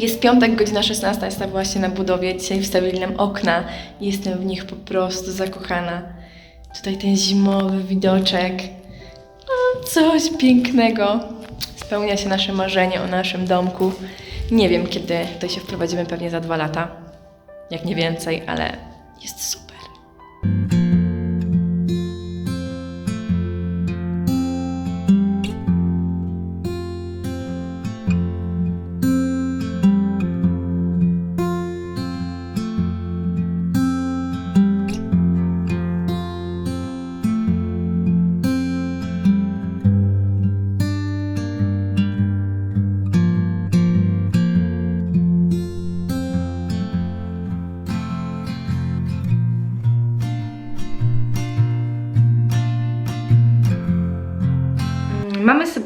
Jest piątek, godzina 16, jestem właśnie na budowie. Dzisiaj wstawili nam okna jestem w nich po prostu zakochana. Tutaj ten zimowy widoczek. O, coś pięknego. Spełnia się nasze marzenie o naszym domku. Nie wiem, kiedy tutaj się wprowadzimy, pewnie za dwa lata. Jak nie więcej, ale jest super.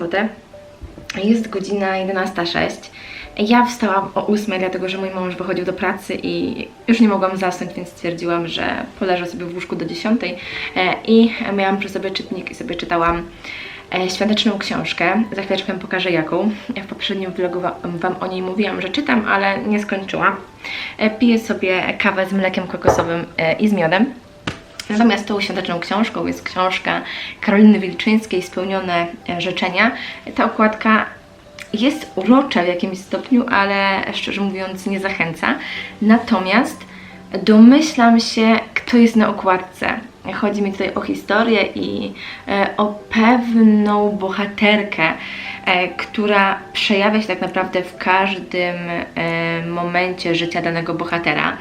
Sobotę. Jest godzina 11.06. Ja wstałam o 8, dlatego że mój mąż wychodził do pracy i już nie mogłam zasnąć, więc stwierdziłam, że poleżę sobie w łóżku do 10. E, I miałam przy sobie czytnik i sobie czytałam e, świąteczną książkę. Za chwileczkę Wam pokażę jaką. Ja w poprzednim vlogu wa- Wam o niej mówiłam, że czytam, ale nie skończyłam. E, Piję sobie kawę z mlekiem kokosowym i z miodem. Natomiast tą świąteczną książką jest książka Karoliny Wilczyńskiej Spełnione e, życzenia. Ta okładka jest urocza w jakimś stopniu, ale szczerze mówiąc nie zachęca. Natomiast domyślam się, kto jest na okładce. Chodzi mi tutaj o historię i e, o pewną bohaterkę, e, która przejawia się tak naprawdę w każdym e, momencie życia danego bohatera.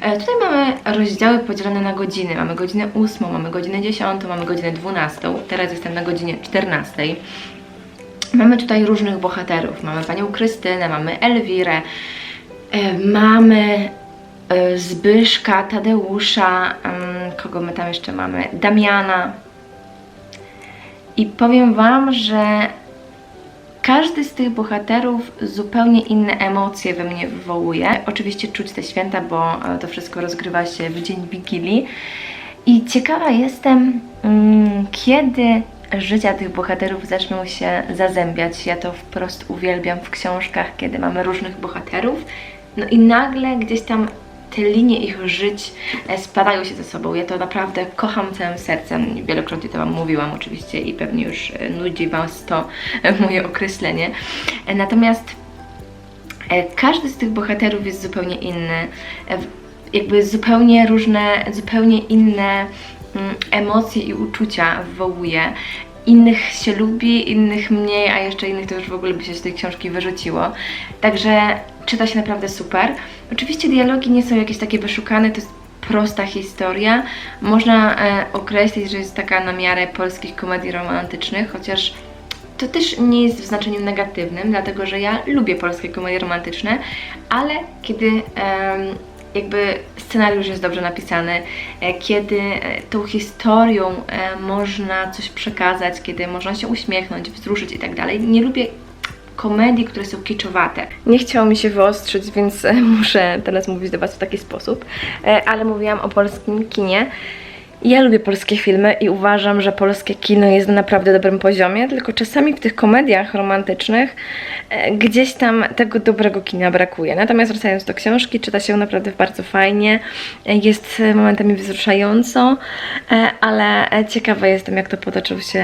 Tutaj mamy rozdziały podzielone na godziny. Mamy godzinę 8, mamy godzinę 10, mamy godzinę 12. Teraz jestem na godzinie 14. Mamy tutaj różnych bohaterów. Mamy panią Krystynę, mamy Elwirę, mamy Zbyszka, Tadeusza, kogo my tam jeszcze mamy? Damiana. I powiem Wam, że każdy z tych bohaterów zupełnie inne emocje we mnie wywołuje. Oczywiście czuć te święta, bo e, to wszystko rozgrywa się w dzień Wigilii. I ciekawa jestem, mm, kiedy życia tych bohaterów zaczną się zazębiać. Ja to wprost uwielbiam w książkach, kiedy mamy różnych bohaterów. No i nagle gdzieś tam te linie ich żyć e, spadają się ze sobą. Ja to naprawdę kocham całym sercem. Wielokrotnie to Wam mówiłam oczywiście i pewnie już e, nudzi Was to e, moje określenie. Natomiast Każdy z tych bohaterów jest zupełnie inny. Jakby zupełnie różne, zupełnie inne mm, emocje i uczucia wywołuje. Innych się lubi, innych mniej, a jeszcze innych to już w ogóle by się z tej książki wyrzuciło. Także czyta się naprawdę super. Oczywiście dialogi nie są jakieś takie wyszukane, to jest prosta historia. Można e, określić, że jest taka na miarę polskich komedii romantycznych, chociaż to też nie jest w znaczeniu negatywnym, dlatego że ja lubię polskie komedie romantyczne, ale kiedy em, jakby scenariusz jest dobrze napisany, e, kiedy e, tą historią e, można coś przekazać, kiedy można się uśmiechnąć, wzruszyć i tak dalej. Nie lubię komedii, które są kiczowate. Nie chciało mi się wyostrzyć, więc muszę teraz mówić do Was w taki sposób, ale mówiłam o polskim kinie. Ja lubię polskie filmy i uważam, że polskie kino jest na naprawdę dobrym poziomie, tylko czasami w tych komediach romantycznych e, gdzieś tam tego dobrego kina brakuje. Natomiast wracając do książki, czyta się naprawdę bardzo fajnie, e, jest momentami wzruszająco, e, ale ciekawa jestem, jak to potoczył się,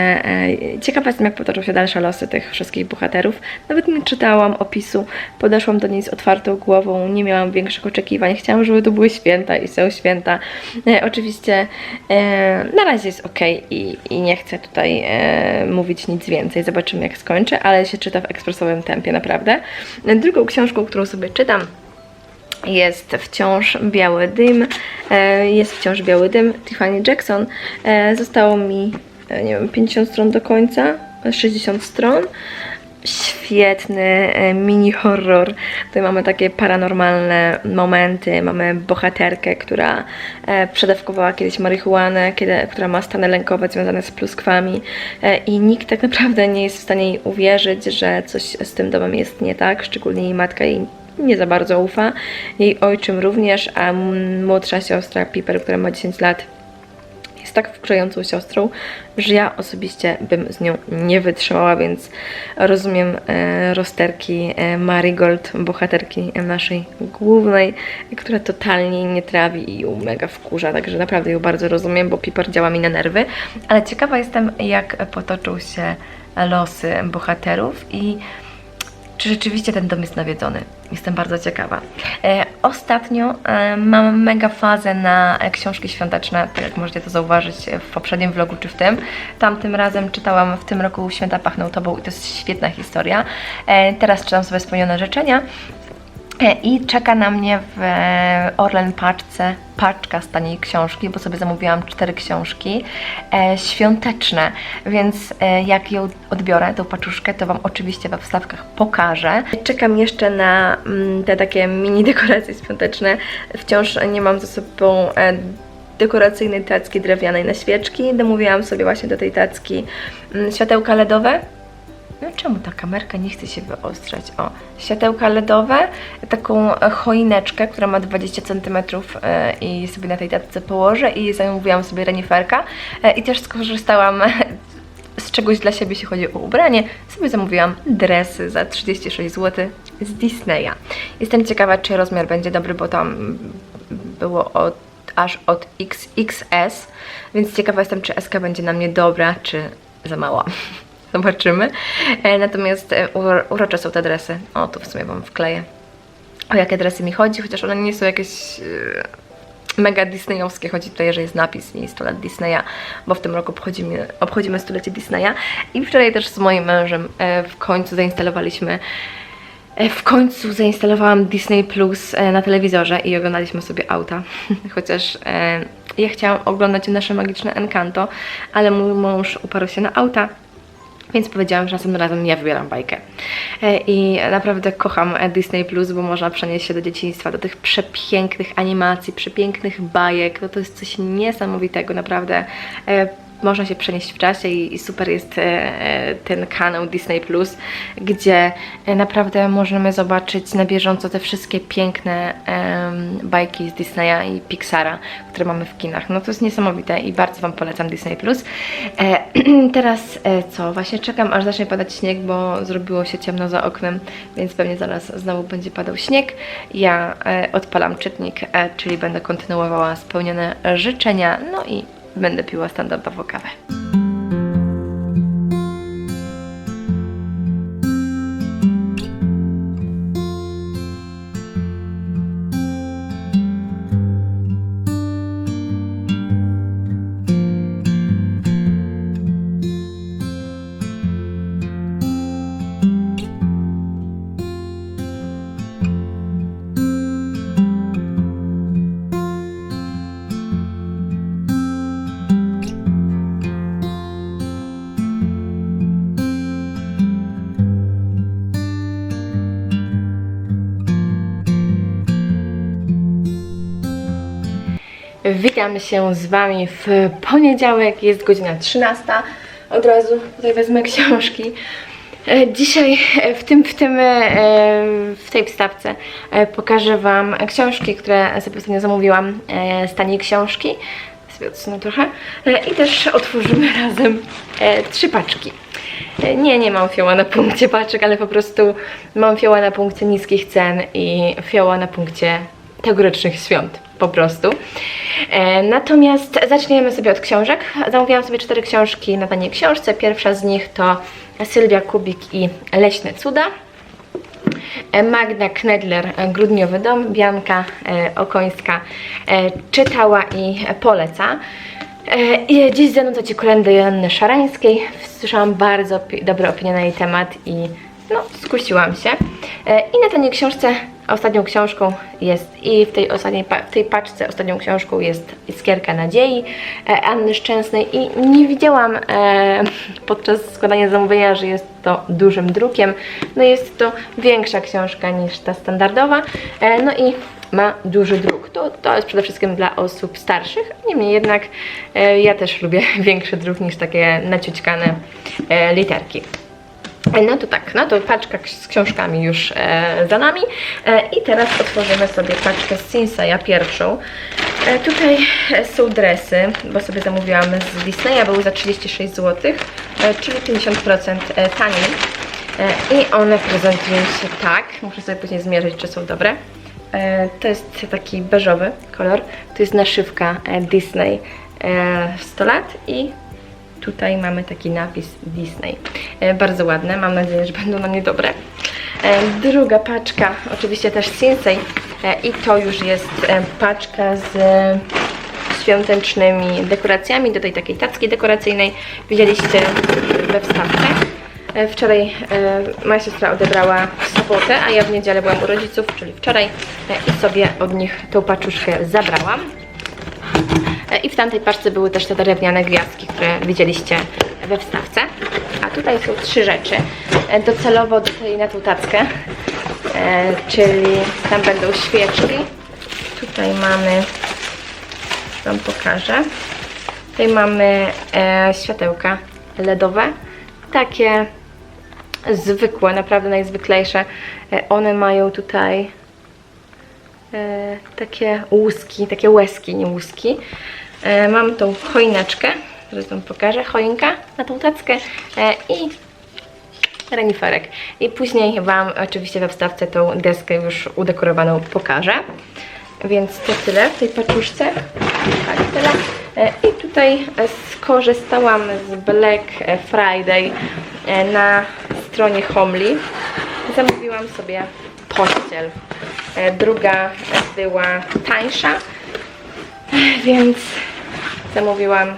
ciekawa jestem, jak potoczą się dalsze losy tych wszystkich bohaterów. Nawet nie czytałam opisu, podeszłam do niej z otwartą głową, nie miałam większych oczekiwań, chciałam, żeby to były święta i są święta. Oczywiście na razie jest ok i, i nie chcę tutaj e, mówić nic więcej, zobaczymy jak skończę, ale się czyta w ekspresowym tempie naprawdę. E, Drugą książką, którą sobie czytam jest wciąż biały dym. E, Jest wciąż biały dym. Tiffany Jackson. E, Zostało mi, e, nie wiem, 50 stron do końca, 60 stron. Świetny e, mini horror. Tutaj mamy takie paranormalne momenty. Mamy bohaterkę, która e, przedawkowała kiedyś marihuanę, kiedy, która ma stany lękowe związane z pluskwami e, i nikt tak naprawdę nie jest w stanie jej uwierzyć, że coś z tym domem jest nie tak, szczególnie jej matka jej nie za bardzo ufa. Jej ojczym również, a młodsza siostra Piper, która ma 10 lat, tak wkurzającą siostrą, że ja osobiście bym z nią nie wytrzymała, więc rozumiem e, rozterki e, Marigold, bohaterki naszej głównej, która totalnie nie trawi i ją mega wkurza, także naprawdę ją bardzo rozumiem, bo Piper działa mi na nerwy, ale ciekawa jestem, jak potoczą się losy bohaterów i czy rzeczywiście ten dom jest nawiedzony. Jestem bardzo ciekawa. E, ostatnio e, mam mega fazę na e, książki świąteczne, tak jak możecie to zauważyć w poprzednim vlogu czy w tym. Tamtym razem czytałam w tym roku Święta pachną tobą i to jest świetna historia. E, teraz czytam sobie spełnione życzenia. I czeka na mnie w e, Orlen paczce paczka z taniej książki, bo sobie zamówiłam cztery książki e, świąteczne, więc e, jak ją odbiorę, tą paczuszkę, to Wam oczywiście we wstawkach pokażę. Czekam jeszcze na mm, te takie mini dekoracje świąteczne. Wciąż nie mam ze sobą e, dekoracyjnej tacki drewnianej na świeczki. Domówiłam sobie właśnie do tej tacki mm, światełka LEDowe. No czemu ta kamerka nie chce się wyostrzać? O, światełka LEDowe, taką choineczkę, która ma 20 cm e, i sobie na tej tacce położę i zamówiłam sobie reniferka e, i też skorzystałam z czegoś dla siebie, jeśli chodzi o ubranie, sobie zamówiłam dresy za 36 zł z Disneya. Jestem ciekawa, czy rozmiar będzie dobry, bo tam było od, aż od XXS, więc ciekawa jestem, czy SK będzie na mnie dobra, czy za mała. Zobaczymy. E, natomiast e, uro- urocze są te dresy. O, tu w sumie Wam wkleję. O jakie dresy mi chodzi, chociaż one nie są jakieś e, mega disneyowskie. Chodzi tutaj, że jest napis i 100 lat Disneya, bo w tym roku obchodzimy, obchodzimy stulecie Disneya. I wczoraj też z moim mężem w końcu zainstalowaliśmy W końcu zainstalowałam Disney Plus na telewizorze i oglądaliśmy sobie auta. Chociaż ja chciałam oglądać nasze magiczne Encanto, ale mój mąż uparł się na auta. Więc powiedziałam, że następnym razem ja wybieram bajkę. E, I naprawdę kocham e, Disney Plus, bo można przenieść się do dzieciństwa, do tych przepięknych animacji, przepięknych bajek. No to jest coś niesamowitego, naprawdę. Można się przenieść w czasie i, i super jest e, e, ten kanał Disney Plus, gdzie e, naprawdę możemy zobaczyć na bieżąco te wszystkie piękne bajki z Disneya i Pixara, które mamy w kinach. No to jest niesamowite i bardzo Wam polecam Disney Plus. Teraz co? Właśnie czekam, aż zacznie padać śnieg, bo zrobiło się ciemno za oknem, więc pewnie zaraz znowu będzie padał śnieg. Ja odpalam czytnik, czyli będę kontynuowała spełnione życzenia, no i będę piła standardowo kawę. Witam się z Wami w poniedziałek, jest godzina 13. Od razu tutaj wezmę książki. E, Dzisiaj w, tym, w, tym, e, w tej wstawce e, pokażę Wam książki, które sobie ostatnio zamówiłam z taniej książki. Sobie odsunę trochę. I też otworzymy razem trzy paczki. Nie, nie mam fioła na punkcie paczek, ale po prostu mam fioła na punkcie niskich cen i fioła na punkcie tegorocznych świąt, po prostu. E, natomiast zaczniemy sobie od książek. Zamówiłam sobie cztery książki na taniej książce. Pierwsza z nich to Sylwia Kubik i Leśne Cuda. E, Magda Knedler, Grudniowy Dom, Bianka e, Okońska czytała i poleca. I dziś zanudzę Ci kolędę Joanny Szarańskiej. Słyszałam bardzo dobre opinie na jej temat i no, skusiłam się. I na tej książce, ostatnią książką jest i w tej, ostatniej, w tej paczce ostatnią książką jest Iskierka Nadziei e, Anny Szczęsnej i nie widziałam e, podczas składania zamówienia, że jest to dużym drukiem. No jest to większa książka niż ta standardowa, e, no i ma duży druk. To, to jest przede wszystkim dla osób starszych, niemniej jednak e, ja też lubię większy druk niż takie naciućkane e, literki. No to tak, no to paczka z książkami już e, za nami. E, I teraz otworzymy sobie paczkę z Sinseya pierwszą. E, Tutaj e, są dresy, bo sobie zamówiłam z Disneya, były za 36 zł, e, czyli 50% e, taniej. E, I one prezentują się tak, muszę sobie później zmierzyć, czy są dobre. E, To jest taki beżowy kolor, to jest naszywka e, Disney e, w 100 lat i tutaj mamy taki napis Disney. E, Bardzo ładne, mam nadzieję, że będą na mnie dobre. E, Druga paczka, oczywiście też Sinsei e, i to już jest paczka z świątecznymi dekoracjami do tej takiej tacki dekoracyjnej. Widzieliście we wstawce. Wczoraj moja siostra odebrała w sobotę, a ja w niedzielę byłam u rodziców, czyli wczoraj i sobie od nich tą paczuszkę zabrałam. E, I w tamtej paczce były też te drewniane gwiazdki, które widzieliście we wstawce. A tutaj są trzy rzeczy. E, Docelowo do tej na tą tackę, e, czyli tam będą świeczki. Tutaj mamy, Wam pokażę. Tutaj mamy światełka LEDowe. Takie zwykłe, naprawdę najzwyklejsze. One mają tutaj takie łuski, takie łezki, nie łuski. E, mam tą choineczkę, Wam pokażę, choinka na tą tackę e, i reniferek. I później Wam oczywiście we wstawce tą deskę już udekorowaną pokażę. Więc to tyle w tej paczuszce. Tak, tyle. E, I tutaj e, skorzystałam z Black Friday e, na stronie Homely. Zamówiłam sobie pościel. E, Druga była tańsza, więc zamówiłam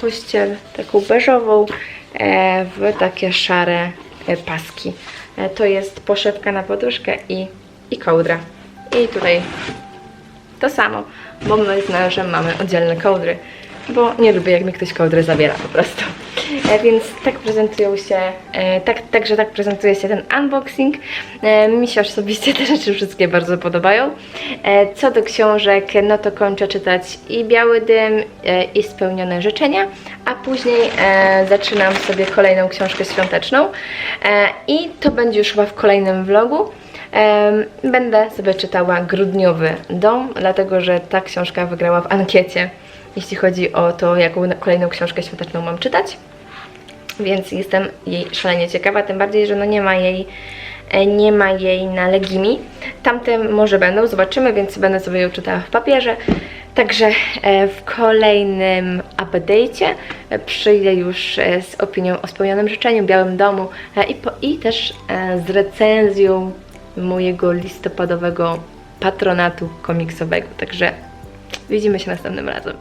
pościel taką beżową e, w takie szare e, paski. To jest poszewka na poduszkę i, i kołdra. I tutaj to samo, bo my z mężem mamy oddzielne kołdry, bo nie lubię jak mi ktoś kołdrę zabiera po prostu. E, więc tak prezentują się, e, tak, także tak prezentuje się ten unboxing. E, mi się osobiście te rzeczy wszystkie bardzo podobają. E, co do książek, no to kończę czytać i Biały Dym, e, i Spełnione Życzenia, a później e, zaczynam sobie kolejną książkę świąteczną e, i to będzie już chyba w kolejnym vlogu. Em, Będę sobie czytała Grudniowy Dom, dlatego że ta książka wygrała w ankiecie, jeśli chodzi o to, jaką kolejną książkę świąteczną mam czytać. Więc jestem jej szalenie ciekawa, tym bardziej, że no nie ma jej e, nie ma jej na Legimi. Tamte może będą, zobaczymy, więc będę sobie ją czytała w papierze. Także e, w kolejnym update'cie e, przyjdę już z opinią o spełnionym życzeniu, Białym Domu i, po, i też z recenzją mojego listopadowego patronatu komiksowego. Także widzimy się następnym razem.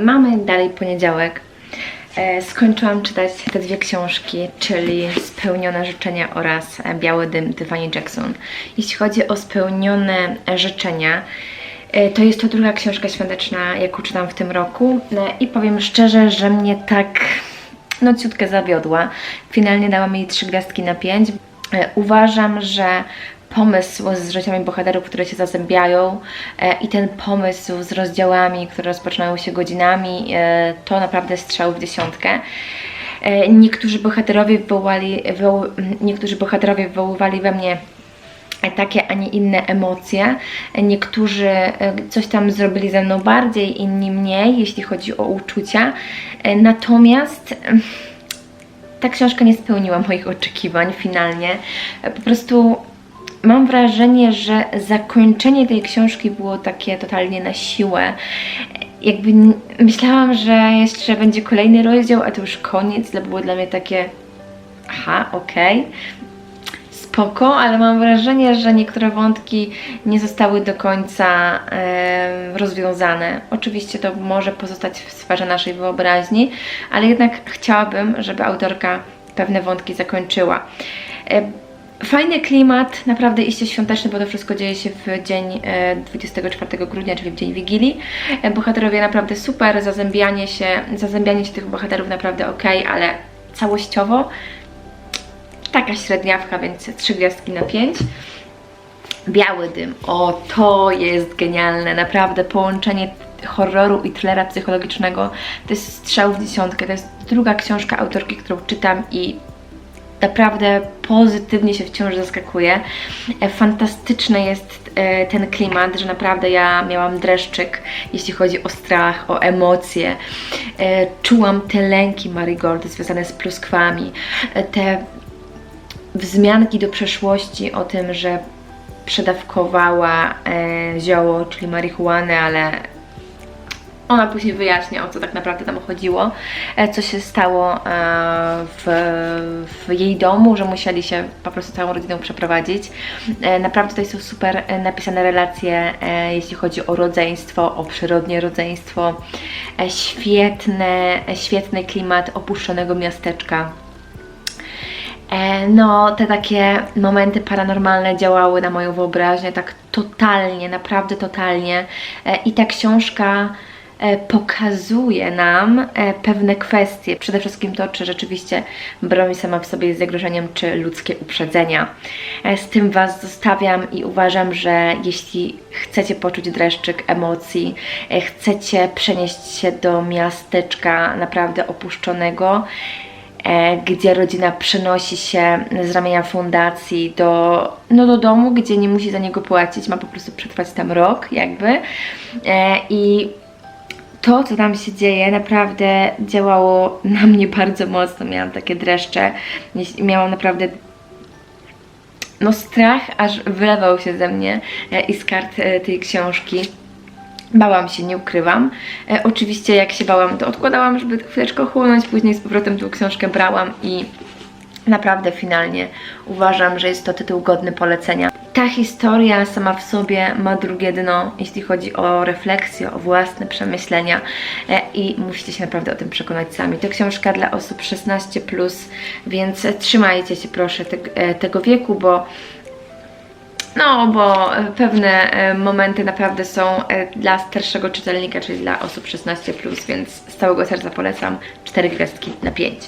Mamy dalej poniedziałek. E, Skończyłam czytać te dwie książki, czyli Spełnione życzenia oraz Biały dym Tiffany Jackson. Jeśli chodzi o spełnione życzenia, e, to jest to druga książka świąteczna, jaką czytam w tym roku E, i powiem szczerze, że mnie tak no ciutkę zawiodła. Finalnie dałam jej trzy gwiazdki na pięć. Uważam, że pomysł z życiami bohaterów, które się zazębiają e, i ten pomysł z rozdziałami, które rozpoczynają się godzinami, e, to naprawdę strzał w dziesiątkę. E, Niektórzy bohaterowie wywołali, wywoł, niektórzy bohaterowie wywoływali we mnie takie, a nie inne emocje. Niektórzy e, coś tam zrobili ze mną bardziej, inni mniej, jeśli chodzi o uczucia. E, Natomiast ta książka nie spełniła moich oczekiwań finalnie. E, Po prostu mam wrażenie, że zakończenie tej książki było takie totalnie na siłę. Jakby myślałam, że jeszcze będzie kolejny rozdział, a to już koniec. To było dla mnie takie aha, okej spoko, ale mam wrażenie, że niektóre wątki nie zostały do końca em, rozwiązane. Oczywiście to może pozostać w sferze naszej wyobraźni, ale jednak chciałabym, żeby autorka pewne wątki zakończyła. E, Fajny klimat, naprawdę iście świąteczny, bo to wszystko dzieje się w dzień e, 24 grudnia, czyli w dzień Wigilii. E, Bohaterowie naprawdę super, zazębianie się, zazębianie się tych bohaterów naprawdę ok, ale całościowo taka średniawka, więc trzy gwiazdki na pięć. Biały dym. O, to jest genialne. Naprawdę połączenie horroru i thrillera psychologicznego to jest strzał w dziesiątkę. To jest druga książka autorki, którą czytam i naprawdę pozytywnie się wciąż zaskakuje. E, Fantastyczny jest e, ten klimat, że naprawdę ja miałam dreszczyk, jeśli chodzi o strach, o emocje. E, Czułam te lęki Marigold związane z pluskwami, te wzmianki do przeszłości o tym, że przedawkowała zioło, czyli marihuanę, ale ona później wyjaśnia, o co tak naprawdę tam chodziło, e, co się stało e, w, w jej domu, że musieli się po prostu całą rodziną przeprowadzić. E, Naprawdę tutaj są super napisane relacje, jeśli chodzi o rodzeństwo, o przyrodnie rodzeństwo. Świetne, e, świetny klimat opuszczonego miasteczka. No, te takie momenty paranormalne działały na moją wyobraźnię tak totalnie, naprawdę totalnie. I ta książka pokazuje nam e, pewne kwestie. Przede wszystkim to, czy rzeczywiście broń sama w sobie jest zagrożeniem, czy ludzkie uprzedzenia. E, Z tym Was zostawiam i uważam, że jeśli chcecie poczuć dreszczyk emocji, e, chcecie przenieść się do miasteczka naprawdę opuszczonego, e, gdzie rodzina przenosi się z ramienia fundacji do, no do domu, gdzie nie musi za niego płacić, ma po prostu przetrwać tam rok jakby. E, I to, co tam się dzieje, naprawdę działało na mnie bardzo mocno. Miałam takie dreszcze, miałam naprawdę no strach aż wylewał się ze mnie e, i z kart e, tej książki. Bałam się, nie ukrywam. E, oczywiście jak się bałam, to odkładałam, żeby chwileczkę chłonąć, później z powrotem tą książkę brałam i naprawdę finalnie uważam, że jest to tytuł godny polecenia. Ta historia sama w sobie ma drugie dno, jeśli chodzi o refleksję, o własne przemyślenia e, i musicie się naprawdę o tym przekonać sami. To książka dla osób 16+, więc trzymajcie się proszę te, e, tego wieku, bo no, bo e, pewne e, momenty naprawdę są e, dla starszego czytelnika, czyli dla osób 16+, więc z całego serca polecam 4 gwiazdki na 5.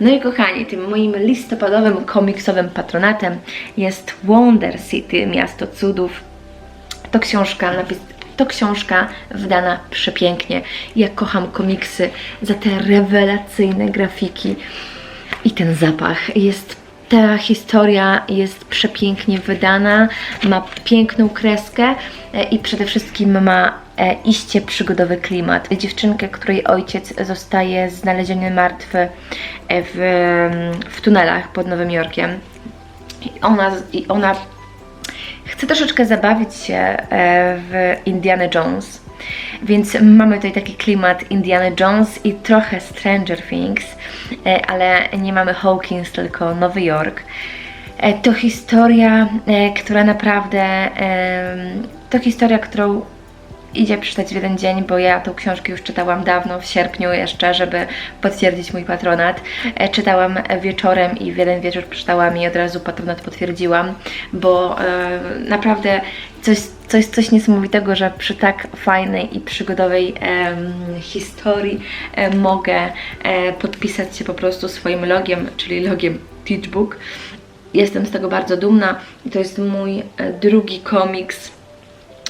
No i kochani, tym moim listopadowym komiksowym patronatem jest Wonder City, Miasto Cudów. To książka napis to książka wydana przepięknie. Ja kocham komiksy za te rewelacyjne grafiki i ten zapach. Jest ta historia jest przepięknie wydana, ma piękną kreskę e, i przede wszystkim ma e, iście przygodowy klimat. Dziewczynkę, której ojciec zostaje znaleziony martwy e, w, w tunelach pod Nowym Jorkiem. I ona, ona Chcę troszeczkę zabawić się w Indiana Jones, więc mamy tutaj taki klimat Indiana Jones i trochę Stranger Things, e, ale nie mamy Hawkins, tylko Nowy Jork. E, To historia, e, która naprawdę, to historia, którą idzie przeczytać w jeden dzień, bo ja tą książkę już czytałam dawno, w sierpniu jeszcze, żeby potwierdzić mój patronat. E, Czytałam wieczorem i w jeden wieczór przeczytałam i od razu patronat potwierdziłam, bo e, naprawdę coś, coś, coś niesamowitego, że przy tak fajnej i przygodowej em, historii e, mogę e, podpisać się po prostu swoim logiem, czyli logiem Teachbook. Jestem z tego bardzo dumna i to jest mój e, drugi komiks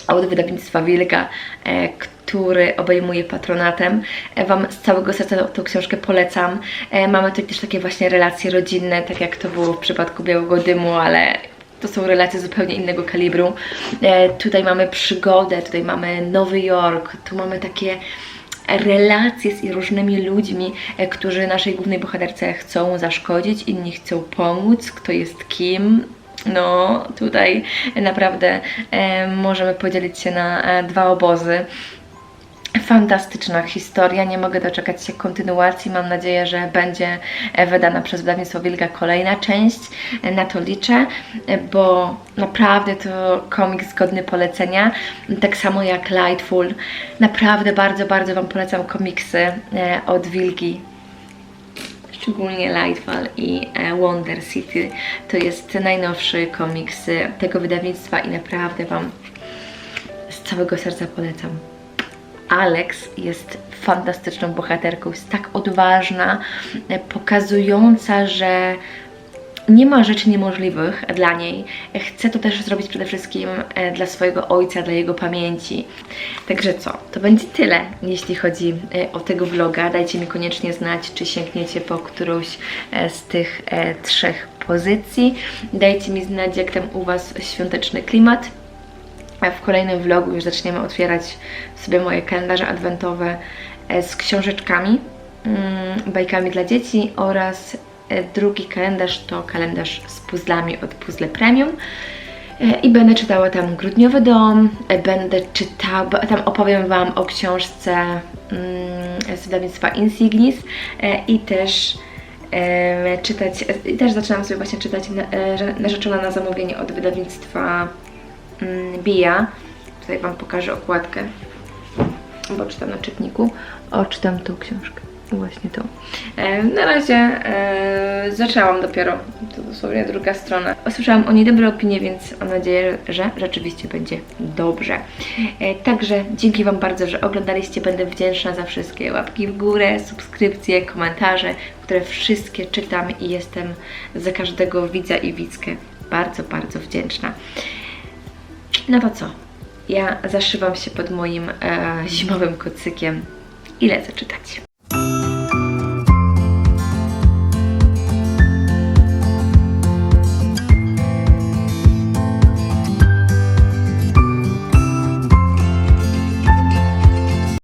od wydawnictwa Wilka, e, który obejmuje patronatem. E, Wam z całego serca tą książkę polecam. E, Mamy tutaj też takie właśnie relacje rodzinne, tak jak to było w przypadku Białego Dymu, ale to są relacje zupełnie innego kalibru. Tutaj mamy przygodę, tutaj mamy Nowy Jork, tu mamy takie relacje z różnymi ludźmi, którzy naszej głównej bohaterce chcą zaszkodzić, inni chcą pomóc, kto jest kim. No, tutaj naprawdę e, możemy podzielić się na e, dwa obozy. Fantastyczna historia, nie mogę doczekać się kontynuacji. Mam nadzieję, że będzie e, wydana przez wydawnictwo Wilga kolejna część. E, Na to liczę, e, bo naprawdę to komiks godny polecenia. Tak samo jak Lightful. Naprawdę bardzo, bardzo Wam polecam komiksy od Wilgi szczególnie Lightfall i e, Wonder City. To jest najnowszy komiks tego wydawnictwa i naprawdę Wam z całego serca polecam. Alex jest fantastyczną bohaterką, jest tak odważna, e, pokazująca, że nie ma rzeczy niemożliwych dla niej. Chcę to też zrobić przede wszystkim e, dla swojego ojca, dla jego pamięci. Także co? To będzie tyle, jeśli chodzi e, o tego vloga. Dajcie mi koniecznie znać, czy sięgniecie po którąś e, z tych trzech pozycji. Dajcie mi znać, jak tam u Was świąteczny klimat. W kolejnym vlogu już zaczniemy otwierać sobie moje kalendarze adwentowe z książeczkami, mm, bajkami dla dzieci oraz drugi kalendarz to kalendarz z puzzlami od Puzzle Premium. E, I będę czytała tam Grudniowy Dom, e, będę czytała, tam opowiem Wam o książce mm, z wydawnictwa Insignis e, i też e, czytać, e, i też zaczynam sobie właśnie czytać e, Narzeczona na zamówienie od wydawnictwa mm, Bia. Tutaj Wam pokażę okładkę, bo czytam na czytniku. O, czytam tą książkę. Właśnie tą. E, na razie e, zaczęłam dopiero. To dosłownie druga strona. Usłyszałam o niej dobre opinie, więc mam nadzieję, że rzeczywiście będzie dobrze. E, także dzięki Wam bardzo, że oglądaliście. Będę wdzięczna za wszystkie łapki w górę, subskrypcje, komentarze, które wszystkie czytam i jestem za każdego widza i widzkę bardzo, bardzo wdzięczna. No to co? Ja zaszywam się pod moim e, zimowym kocykiem i lecę czytać.